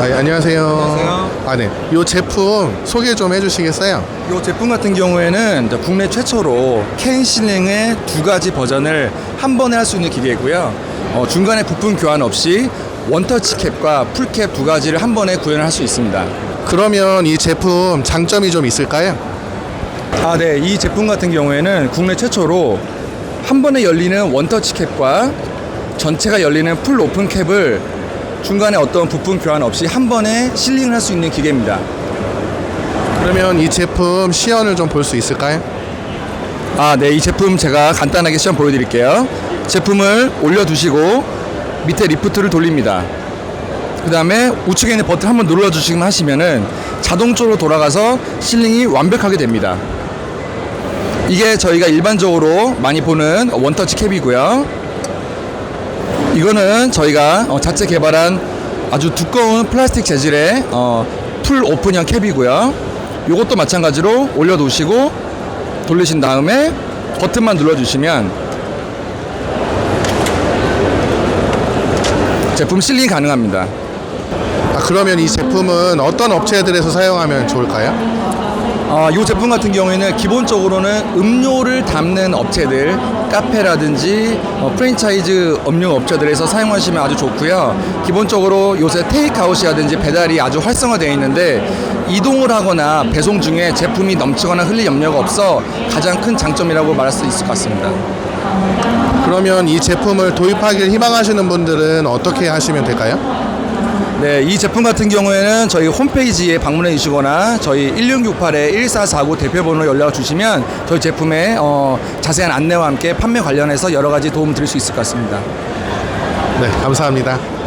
아, 예, 안녕하세요. 안녕하세요. 아, 네. 이 제품 소개 좀 해주시겠어요? 이 제품 같은 경우에는 이제 국내 최초로 캔 실링의 두 가지 버전을 한 번에 할 수 있는 기계고요. 어, 중간에 부품 교환 없이 원터치 캡과 풀캡 두 가지를 한 번에 구현을 할 수 있습니다. 그러면 이 제품 장점이 좀 있을까요? 아, 네. 이 제품 같은 경우에는 국내 최초로 한 번에 열리는 원터치 캡과 전체가 열리는 풀 오픈 캡을 중간에 어떤 부품 교환 없이 한 번에 실링을 할 수 있는 기계입니다. 그러면 이 제품 시연을 좀 볼 수 있을까요? 아, 네. 이 제품 제가 간단하게 시험 보여드릴게요. 제품을 올려두시고 밑에 리프트를 돌립니다. 그 다음에 우측에 있는 버튼 한번 눌러주시기만 하시면은 자동적으로 돌아가서 실링이 완벽하게 됩니다. 이게 저희가 일반적으로 많이 보는 원터치 캡이고요. 이거는 저희가 어, 자체 개발한 아주 두꺼운 플라스틱 재질의 어, 풀 오픈형 캡이고요. 이것도 마찬가지로 올려놓으시고 돌리신 다음에 버튼만 눌러주시면 제품 실링이 가능합니다. 아, 그러면 이 제품은 어떤 업체들에서 사용하면 좋을까요? 어, 이 제품 같은 경우에는 기본적으로는 음료를 담는 업체들, 카페라든지 어, 프랜차이즈 음료 업체들에서 사용하시면 아주 좋고요. 기본적으로 요새 테이크아웃이라든지 배달이 아주 활성화되어 있는데 이동을 하거나 배송 중에 제품이 넘치거나 흘릴 염려가 없어 가장 큰 장점이라고 말할 수 있을 것 같습니다. 그러면 이 제품을 도입하길 희망하시는 분들은 어떻게 하시면 될까요? 네, 이 제품 같은 경우에는 저희 홈페이지에 방문해 주시거나 저희 1668-1449 대표번호로 연락을 주시면 저희 제품의 어, 자세한 안내와 함께 판매 관련해서 여러 가지 도움 드릴 수 있을 것 같습니다. 네, 감사합니다.